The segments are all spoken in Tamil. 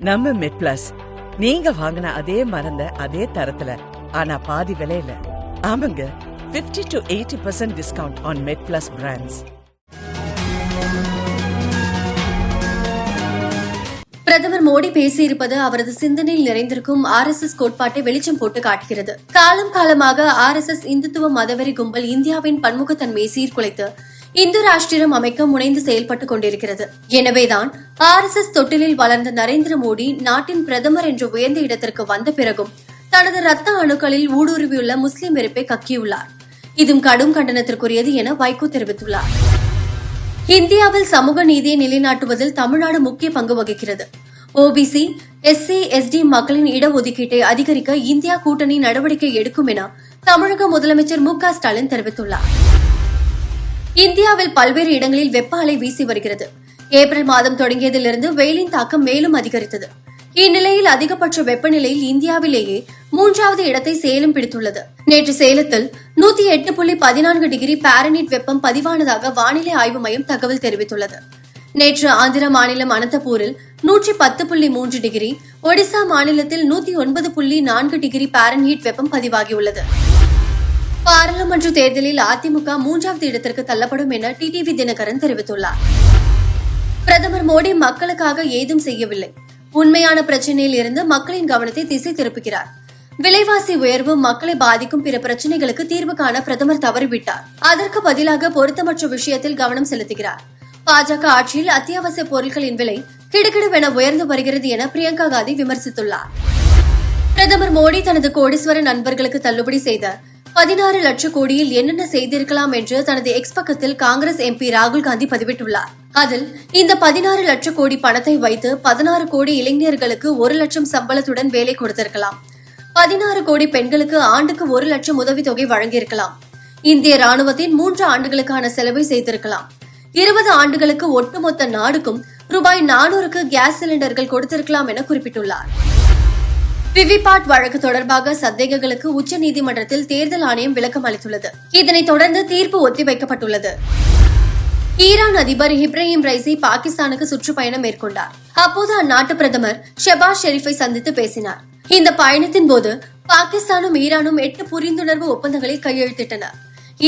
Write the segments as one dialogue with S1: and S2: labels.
S1: நம்ம மெட் பிளஸ் நீங்க வாங்கின அதே மருந்த அதே தரத்துல ஆனா பாதி விலையில. ஆமாங்க 50 to eighty percent discount on Med Plus brands
S2: பிரதமர் மோடி பேசியிருப்பது அவரது சிந்தனையில் நிறைந்திருக்கும் ஆர் எஸ் எஸ் கோட்பாட்டை வெளிச்சம் போட்டு காட்டுகிறது. காலம் காலமாக ஆர் எஸ் எஸ் இந்துத்துவ மதவெறி கும்பல் இந்தியாவின் பன்முகத்தன்மையை சீர்குலைத்து இந்து ராஷ்டிரம் அமைக்க முனைந்து செயல்பட்டுக் கொண்டிருக்கிறது. எனவேதான் ஆர் எஸ் எஸ் தொட்டிலில் வளர்ந்த நரேந்திர மோடி நாட்டின் பிரதமர் என்ற உயர்ந்த இடத்திற்கு வந்த பிறகும் தனது ரத்த அணுக்களில் ஊடுருவியுள்ள முஸ்லிம் வெறுப்பை கக்கியுள்ளார். இதும் கடும் கண்டனத்திற்குரியது என வைகோ தெரிவித்துள்ளார். இந்தியாவில் சமூக நீதியை நிலைநாட்டுவதில் தமிழ்நாடு முக்கிய பங்கு வகிக்கிறது. ஓபிசி எஸ்சி எஸ்டி மக்களின் இடஒதுக்கீட்டை அதிகரிக்க இந்தியா கூட்டணி நடவடிக்கை எடுக்கும் என தமிழக முதலமைச்சர் மு க ஸ்டாலின் தெரிவித்துள்ளார். இந்தியாவில் பல்வேறு இடங்களில் வெப்ப அலை வீசி வருகிறது. ஏப்ரல் மாதம் தொடங்கியதிலிருந்து வெயிலின் தாக்கம் மேலும் அதிகரித்தது. இந்நிலையில் அதிகபட்ச வெப்பநிலையில் இந்தியாவிலேயே மூன்றாவது இடத்தை சேலம் பிடித்துள்ளது. நேற்று சேலத்தில் நூத்தி எட்டு புள்ளி பதினான்கு டிகிரி பாரனீட் வெப்பம் பதிவானதாக வானிலை ஆய்வு மையம் தகவல் தெரிவித்துள்ளது. நேற்று ஆந்திர மாநிலம் அனந்தபூரில் நூற்றி பத்து புள்ளி மூன்று டிகிரி ஒடிசா மாநிலத்தில் நூத்தி ஒன்பது புள்ளி நான்கு டிகிரி பாரன்ஹீட் வெப்பம் பதிவாகியுள்ளது. பாராளுமன்ற தேர்தலில் அதிமுக மூன்றாவது இடத்திற்கு தள்ளப்படும் என டிடிவி தினகரன் தெரிவித்துள்ளார். பிரதமர் மோடி மக்களுக்காக ஏதும் செய்யவில்லை. உண்மையான பிரச்சனையில் இருந்து மக்களின் கவனத்தை திசை திருப்புகிறார். விலைவாசி உயர்வு மக்களை பாதிக்கும் பிற பிரச்சனைகளுக்கு தீர்வு காண பிரதமர் தவறிவிட்டார். அதற்கு பதிலாக பொருத்தமற்ற விஷயத்தில் கவனம் செலுத்துகிறார். பாஜக ஆட்சியில் அத்தியாவசிய பொருட்களின் விலை கிடுகிடுவென உயர்ந்து வருகிறது என பிரியங்கா காந்தி விமர்சித்துள்ளார். பிரதமர் மோடி தனது கோடீஸ்வர நண்பர்களுக்கு தள்ளுபடி செய்த பதினாறு லட்சம் கோடியில் என்னென்ன செய்திருக்கலாம் என்று தனது எக்ஸ் பக்கத்தில் காங்கிரஸ் எம்பி ராகுல் காந்தி பதிவிட்டுள்ளார். அதில் இந்த பதினாறு லட்சம் கோடி பணத்தை வைத்து பதினாறு கோடி இளைஞர்களுக்கு ஒரு லட்சம் சம்பளத்துடன் வேலை கொடுத்திருக்கலாம். பதினாறு கோடி பெண்களுக்கு ஆண்டுக்கு ஒரு லட்சம் உதவித்தொகை வழங்கியிருக்கலாம். இந்திய ராணுவத்தின் மூன்று ஆண்டுகளுக்கான செலவை செய்திருக்கலாம். இருபது ஆண்டுகளுக்கு ஒட்டுமொத்த நாடுக்கும் ரூபாய் நானூறுக்கு கேஸ் சிலிண்டர்கள் கொடுத்திருக்கலாம் என குறிப்பிட்டுள்ளார். விவிபாட் வழக்கு தொடர்பாக சந்தேகங்களுக்கு உச்சநீதிமன்றத்தில் தேர்தல் ஆணையம் விளக்கம் அளித்துள்ளது. இதனைத் தொடர்ந்து தீர்ப்பு ஒத்திவைக்கப்பட்டுள்ளது. ஈரான் அதிபர் இப்ராஹிம் ரைசி பாகிஸ்தானுக்கு சுற்றுப்பயணம் மேற்கொண்டார். அப்போது அந்நாட்டு பிரதமர் ஷெபாஸ் ஷெரீஃபை சந்தித்து பேசினார். இந்த பயணத்தின் போது பாகிஸ்தானும் ஈரானும் எட்டு புரிந்துணர்வு ஒப்பந்தங்களில் கையெழுத்திட்டன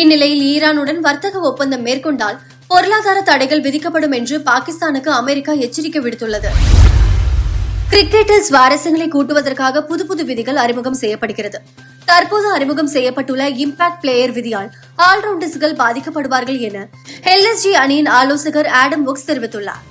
S2: இந்நிலையில் ஈரானுடன் வர்த்தக ஒப்பந்தம் மேற்கொண்டால் பொருளாதார தடைகள் விதிக்கப்படும் என்று பாகிஸ்தானுக்கு அமெரிக்கா எச்சரிக்கை விடுத்துள்ளது. கிரிக்கெட்டில் சுவாரஸ்யங்களை கூட்டுவதற்காக புது புது விதிகள் அறிமுகம் செய்யப்படுகிறது. தற்போது அறிமுகம் செய்யப்பட்டுள்ள இம்பாக்ட் பிளேயர் விதியால் ஆல்ரவுண்டர்ஸ்கள் பாதிக்கப்படுவார்கள் என எல்எஸ்ஜி அணியின் ஆலோசகர் ஆடம் புக்ஸ் தெரிவித்துள்ளார்.